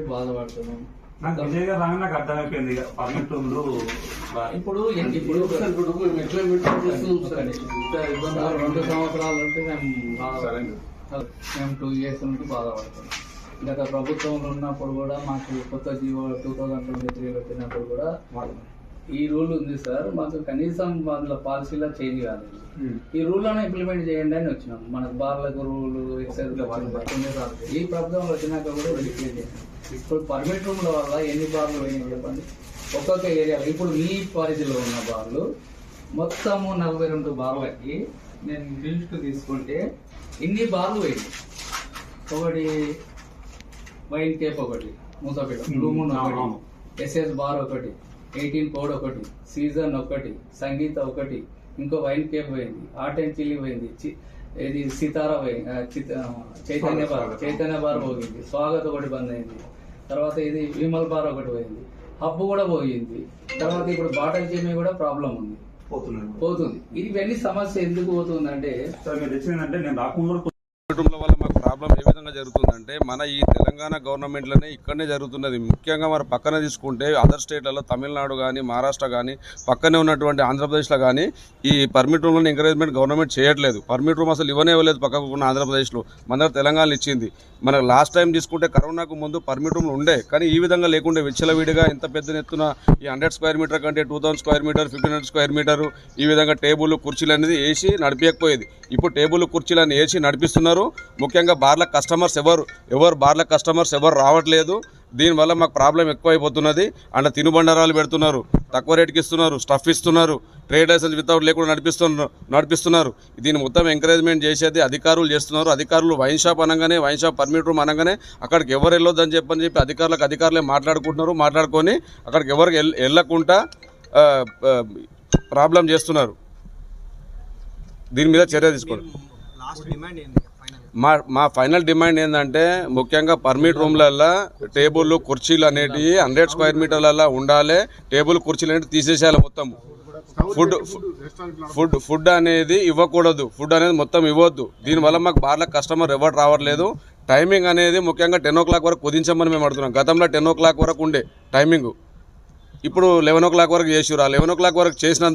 బాధపడుతున్నాం. నాకు విజయ్ గారు రాగానే నాకు అర్థమైపోయింది. ఇక రూమ్లు ఇప్పుడు ఇప్పుడు ఇప్పుడు ఇప్పుడు మేము ఎట్లా పెట్టుకుంటున్నాం సార్? ఇంత ఇబ్బందులు రెండు సంవత్సరాల మేము మేము టూ ఇయర్స్ నుండి బాధపడుతున్నాం. గత ప్రభుత్వంలో ఉన్నప్పుడు కూడా మాకు కొత్త GO two thousand twenty three పెట్టినప్పుడు కూడా ఈ రూల్ ఉంది సార్. మాకు కనీసం వాళ్ళ పాలసీలో చేంజ్ కాలేదు ఈ రూల్ అని ఇంప్లిమెంట్ చేయండి అని వచ్చినాం. మనకు బార్లకు రూల్ ఈ ప్రభుత్వంలో వచ్చినాక కూడా వెరిఫై చేయండి ఇప్పుడు పర్మిట్ రూమ్ల వల్ల ఎన్ని బార్లు పోయినాయి చెప్పండి. ఒక్కొక్క ఏరియాలో ఇప్పుడు మీ పరిధిలో ఉన్న బార్లు మొత్తము నలభై రెండు బార్లకి నేను లిస్ట్ తీసుకుంటే ఇన్ని బార్లు పోయింది ఒకటి వైన్ కేప్ ఒకటి మూసపేట బ్లూ మూన్ ఒకటి అవును. ఎస్ఎస్ బార్ ఒకటి. ఎయిటీన్ కోడ్ ఒకటి సీజన్ ఒకటి సంగీత ఒకటి ఇంకో వైన్ కేప్ పోయింది ఆర్ట్ అండ్ చిల్లీ పోయింది ఇది సితారా పోయింది చైతన్య బార్ చైతన్య బార్ పోయింది స్వాగత్ ఒకటి బంద్ అయింది. తర్వాత ఇది విమల్ బార్ ఒకటి పోయింది హబ్ కూడా పోయింది. తర్వాత ఇప్పుడు బాటల్ చిమ్మి కూడా ప్రాబ్లం ఉంది. పోతున్నాయి పోతుంది. ఇవన్నీ సమస్య ఎందుకు పోతుందంటే సార్ మీరు తెచ్చిందంటే నేను రాకుండా ప్రాబ్లం ఏ విధంగా జరుగుతుందంటే మన ఈ తెలంగాణ గవర్నమెంట్లోనే ఇక్కడనే జరుగుతున్నది. ముఖ్యంగా మరి పక్కన తీసుకుంటే అదర్ స్టేట్లలో తమిళనాడు కానీ మహారాష్ట్ర కానీ పక్కనే ఉన్నటువంటి ఆంధ్రప్రదేశ్లో కానీ ఈ పర్మిట్ రూమ్లను ఎంకరేజ్మెంట్ గవర్నమెంట్ చేయట్లేదు. పర్మిట్ రూమ్ అసలు ఇవ్వనే ఇవ్వలేదు పక్కకు ఉన్న ఆంధ్రప్రదేశ్లో. మన తెలంగాణలో తెలంగాణ ఇచ్చింది. మనకు లాస్ట్ టైం తీసుకుంటే కరోనాకు ముందు పర్మిట్ రూమ్లు ఉండే కానీ ఈ విధంగా లేకుండే విచ్చలవిడిగా ఇంత పెద్ద ఎత్తున ఈ హండ్రెడ్ స్క్వేర్ మీటర్ కంటే two thousand square metre fifteen hundred square metre ఈ విధంగా టేబుల్ కుర్చీలు అనేది వేసి నడిపించకపోయేది ఇప్పుడు టేబుల్ కుర్చీలను వేసి నడిపిస్తున్నారు. ముఖ్యంగా బార్ల కస్టమర్స్ ఎవరు ఎవరు బార్ల కస్టమర్స్ ఎవరు రావట్లేదు. దీనివల్ల మాకు ప్రాబ్లం ఎక్కువైపోతున్నది. అండ్ తినుబండారాలు పెడుతున్నారు. తక్కువ రేటుకి ఇస్తున్నారు. స్టఫ్ ఇస్తున్నారు. ట్రేడ్ లైసెన్స్ వితౌట్ లేకుండా నడిపిస్తున్నారు నడిపిస్తున్నారు. దీన్ని మొత్తం ఎంకరేజ్మెంట్ చేసేది అధికారులు చేస్తున్నారు. అధికారులు వైన్ షాప్ అనగానే వైన్ షాప్ పర్మిట్ రూమ్ అనగానే అక్కడికి ఎవరు వెళ్ళొద్దని చెప్పని చెప్పి అధికారులకు అధికారులే మాట్లాడుకుంటున్నారు. మాట్లాడుకొని అక్కడికి ఎవరికి వెళ్ళకుండా ప్రాబ్లం చేస్తున్నారు. దీని మీద చర్య తీసుకోండి. మా మా ఫైనల్ డిమాండ్ ఏంటంటే ముఖ్యంగా పర్మిట్ రూమ్లల్లో టేబుల్ కుర్చీలు అనేటివి హండ్రెడ్ స్క్వేర్ మీటర్లలో ఉండాలి టేబుల్ కుర్చీలు అనేవి తీసేసేయాలి మొత్తం. ఫుడ్ ఫుడ్ ఫుడ్ అనేది ఇవ్వకూడదు. ఫుడ్ అనేది మొత్తం ఇవ్వద్దు. దీనివల్ల మాకు బార్ల కస్టమర్ ఎవరు రావట్లేదు. టైమింగ్ అనేది ముఖ్యంగా టెన్ ఓ క్లాక్ వరకు కుదించమని మేము అడుగుతున్నాం. గతంలో టెన్ ఓ క్లాక్ వరకు ఉండే టైమింగ్ ఇప్పుడు లెవెన్ ఓ క్లాక్ వరకు చేసిరు లెవెన్ ఓ క్లాక్ వరకు చేసినందుకు